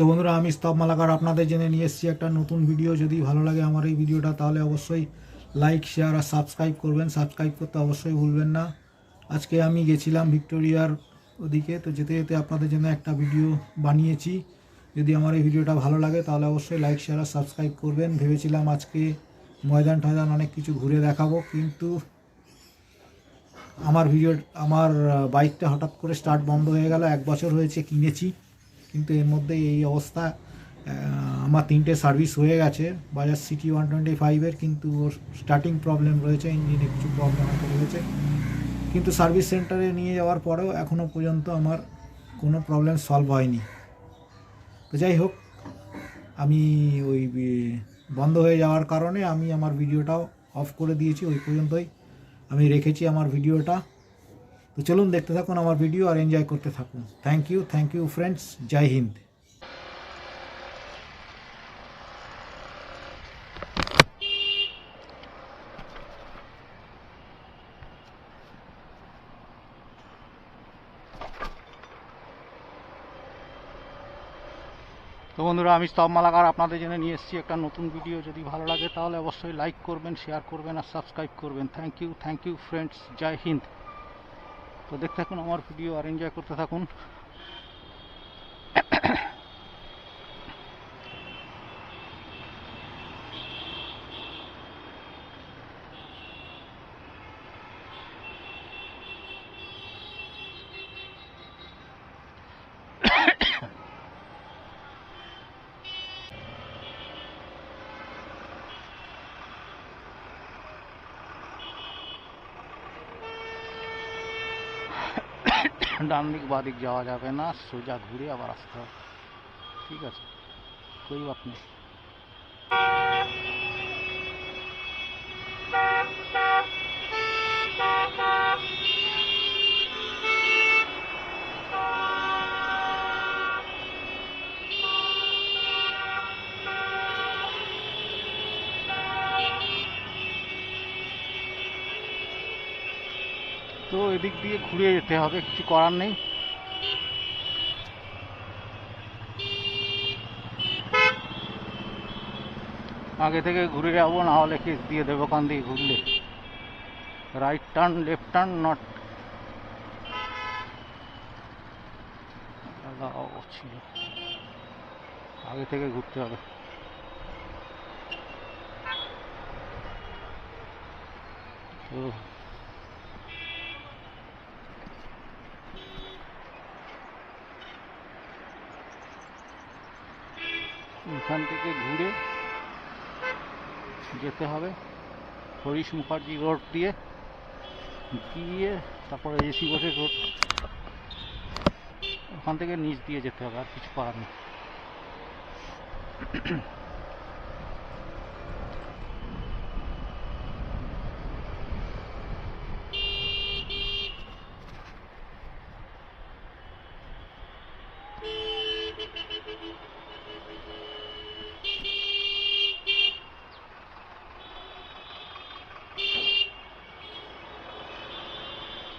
তো বন্ধুরা, আমি স্তব মালাকার আপনাদের জেনে নিয়ে এসেছি একটা নতুন ভিডিও যদি ভালো লাগে আমার এই ভিডিওটা তাহলে অবশ্যই লাইক শেয়ার আর সাবস্ক্রাইব করবেন। সাবস্ক্রাইব করতে অবশ্যই ভুলবেন না। আজকে আমি গেছিলাম ভিক্টোরিয়ার ওদিকে, তো যেতে যেতে আপনাদের জন্য একটা ভিডিও বানিয়েছি। যদি আমার এই ভিডিওটা ভালো লাগে, তাহলে অবশ্যই লাইক শেয়ার আর সাবস্ক্রাইব করবেন। ভেবেছিলাম আজকে ময়দান টয়দান অনেক কিছু ঘুরে দেখাবো, কিন্তু আমার ভিডিও আমার বাইকটা হঠাৎ করে স্টার্ট বন্ধ হয়ে গেল। এক বছর হয়েছে কিনেছি। কিন্তু এর মধ্যে এই অবস্থা আমার তিনটে সার্ভিস হয়ে গেছে। বাজাজ সিটি ওয়ান টোয়েন্টি ফাইভের কিন্তু ওর স্টার্টিং প্রবলেম রয়েছে ইঞ্জিনে কিছু প্রবলেম রয়েছে। কিন্তু সার্ভিস সেন্টারে নিয়ে যাওয়ার পরেও এখনও পর্যন্ত আমার কোনো প্রবলেম সলভ হয়নি। তো যাই হোক, আমি ওই বন্ধ হয়ে যাওয়ার কারণে আমি আমার ভিডিওটাও অফ করে দিয়েছি, ওই পর্যন্তই। আমি রেখেছি আমার ভিডিওটা তো চলুন দেখতে থাকুন আমার ভিডিও আর এনজয় করতে থাকুন। Thank you thank you friends জয় হিন্দ তো বন্ধুরা, আমি স্তব মালাকার আপনাদের জন্য নিয়ে এসেছি একটা নতুন ভিডিও যদি ভালো লাগে তাহলে অবশ্যই লাইক করবেন শেয়ার করবেন আর সাবস্ক্রাইব করবেন। Thank you thank you friends জয় হিন্দ তো দেখতে থাকুন আমার ভিডিও আর এনজয় করতে থাকুন। ডান দিক বাঁ দিক যাওয়া যাবে না সোজা ঘুরে আবার আসতে হবে ঠিক আছে কই বাত নেই তো এদিক দিয়ে ঘুরে যেতে হবে, কিছু করার নেই। আগে থেকে ঘুরে যাব, না হলে কেস দিয়ে দেবো কান দিয়ে ঘুরলে? Right turn left turn not ছিল। আগে থেকে ঘুরতে হবে। তো এখান থেকে ঘুরে যেতে হবে হরিশ মুখার্জি রোড দিয়ে, গিয়ে তারপরে এসি বসে রোড। ওখান থেকে নিচ দিয়ে যেতে হবে, আর কিছু করার নেই।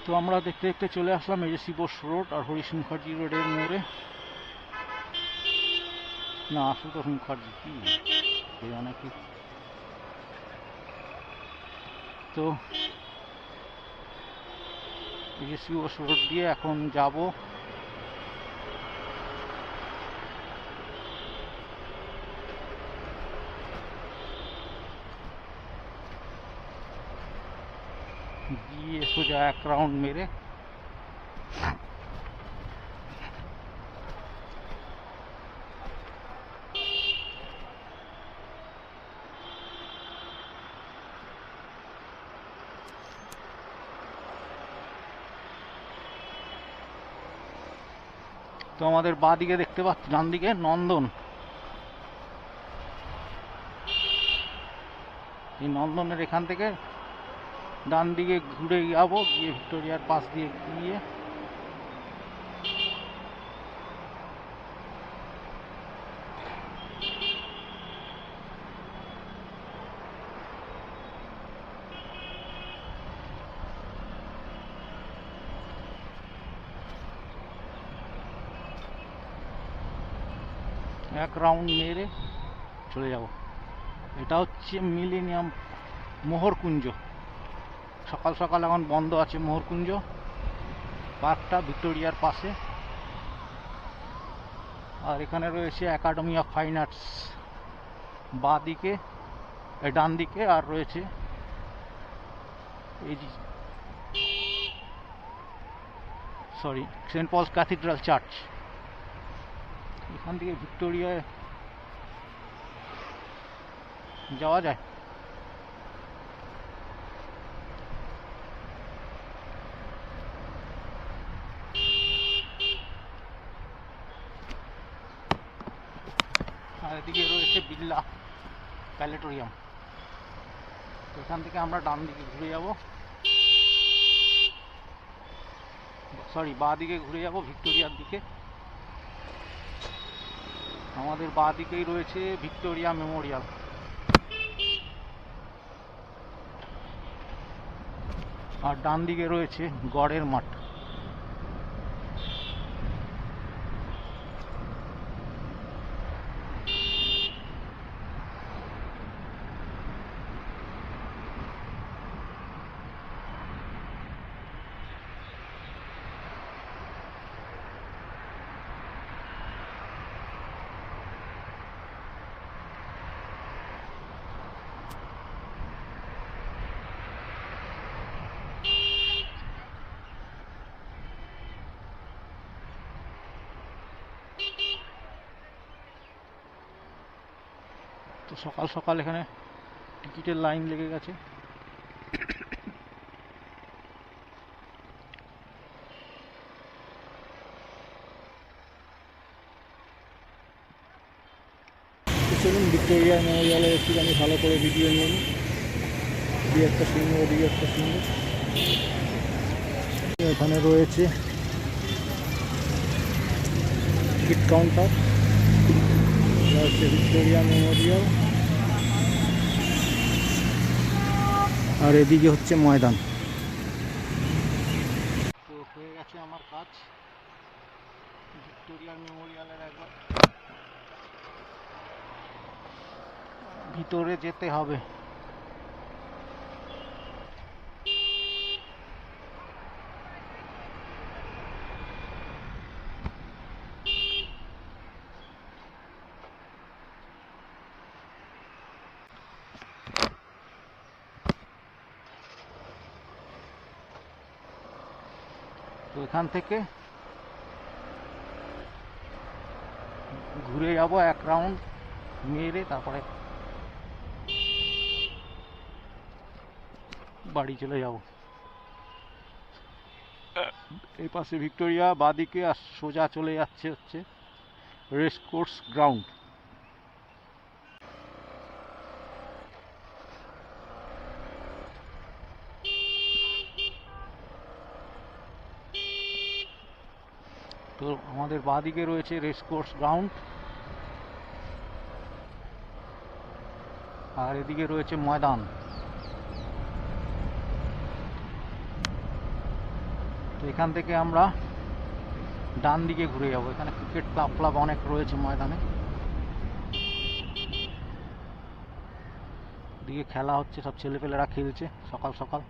তো আমরা দেখতে দেখতে চলে আসলাম এই যে শিবস রোড আর হরিশ মুখার্জি রোডের মোড়ে। না আশুতোষ মুখার্জি, কি? নাকি তো, এই যে শিবস রোড দিয়ে এখন যাব। গিয়ে সোজা এক রাউন্ড মেরে তো আমাদের বাঁ দিকে দেখতে পাচ্ছি ডান দিকে নন্দন এই নন্দনের এখান থেকে ডান দিকে ঘুরে যাব গিয়ে ভিক্টোরিয়ার পাশ দিয়ে গিয়ে এক রাউন্ড মেরে চলে যাব এটা হচ্ছে মিলেনিয়াম মোহরকুঞ্জ সকাল সকাল এখন বন্ধ আছে মোহরকুঞ্জ পার্কটা ভিক্টোরিয়ার পাশে। আর এখানে রয়েছে একাডেমি অফ ফাইন আর্টস বাঁ দিকে ডান দিকে আর রয়েছে এই sorry Saint Paul's Cathedral church এখান থেকে ভিক্টোরিয়ায় যাওয়া যায় আর এদিকে রয়েছে বিড়লা প্যালেটোরিয়াম। তো এখান থেকে আমরা ডান দিকে ঘুরে যাব। সরি, বাঁ দিকে ঘুরে যাব ভিক্টোরিয়ার দিকে। আমাদের বাঁ দিকেই রয়েছে ভিক্টোরিয়া মেমোরিয়াল। আর ডান দিকে রয়েছে গড়ের মাঠ। তো সকাল সকাল এখানে টিকিটের লাইন লেগে গেছে। চলুন ভিক্টোরিয়া মেমোরিয়ালে একটুখানি ভালো করে ভিডিও নিয়ে নিই। দিয়ে একটা সিংহ ওদিকে একটা সিংহ এখানে রয়েছে টিকিট কাউন্টার। হচ্ছে ভিক্টোরিয়া মেমোরিয়াল আর এদিকে হচ্ছে ময়দান। তো হয়ে গেছে আমার কাজ। ভিক্টোরিয়া মেমোরিয়ালের একবার ভিতরে যেতে হবে তো এখান থেকে ঘুরে যাব এক রাউন্ড মেরে তারপরে বাড়ি চলে যাব। এই পাশে ভিক্টোরিয়া, বাদিকে আর সোজা চলে যাচ্ছে হচ্ছে রেস কোর্স গ্রাউন্ড তো আমাদের বাদিকে রয়েছে রেস কোর্স গ্রাউন্ড আর এদিকে রয়েছে ময়দান। তো এখান থেকে আমরা ডান দিকে ঘুরে যাব। এখানে ক্রিকেট ক্লাব ক্লাব অনেক রয়েছে ময়দানে। দিকে খেলা হচ্ছে, সব ছেলেপেলেরা খেলছে সকাল সকাল।